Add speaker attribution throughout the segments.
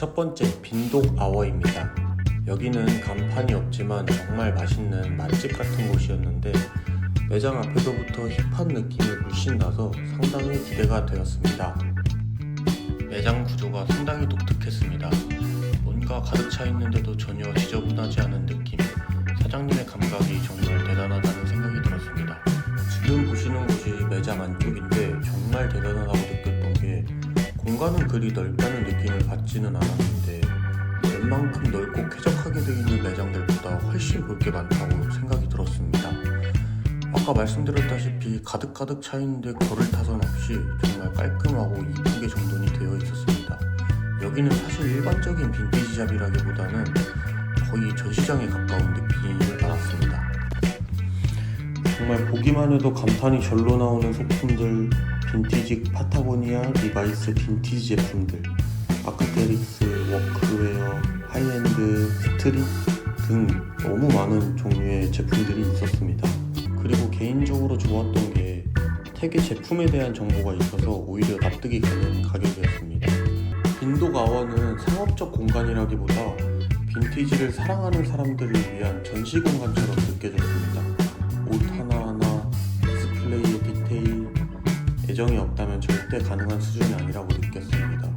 Speaker 1: 첫 번째 빈독 아워입니다. 여기는 간판이 없지만 정말 맛있는 맛집 같은 곳이었는데 매장 앞에서부터 힙한 느낌이 물씬 나서 상당히 기대가 되었습니다. 매장 구조가 상당히 독특했습니다. 뭔가 가득 차 있는데도 전혀 지저분하지 않은 느낌. 사장님의 감각이 정말 대단하다는 생각이 들었습니다. 지금 보시는 곳이 매장 안쪽인데 정말 대단하다고 공간은 그리 넓다는 느낌을 받지는 않았는데 웬만큼 넓고 쾌적하게 되어 있는 매장들보다 훨씬 볼 게 많다고 생각이 들었습니다. 아까 말씀드렸다시피 가득가득 차 있는데 걸을 타선 없이 정말 깔끔하고 이쁘게 정돈이 되어 있었습니다. 여기는 사실 일반적인 빈티지 샵이라기보다는 거의 전시장에 가까운 느낌을 받았습니다. 정말 보기만 해도 감탄이 절로 나오는 소품들, 빈티지 파타고니아 리바이스 빈티지 제품들, 아크테릭스, 워크웨어, 하이엔드, 스트릿 등 너무 많은 종류의 제품들이 있었습니다. 그리고 개인적으로 좋았던 게 태계 제품에 대한 정보가 있어서 오히려 납득이 가는 가격이었습니다. 빈독 아워는 상업적 공간이라기보다 빈티지를 사랑하는 사람들을 위한 전시 공간처럼 느껴졌습니다. 옷 하나 애정이 없다면 절대 가능한 수준이 아니라고 느꼈습니다.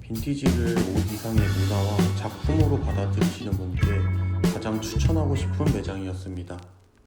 Speaker 1: 빈티지를 옷 이상의 문화와 작품으로 받아들이시는 분께 가장 추천하고 싶은 매장이었습니다.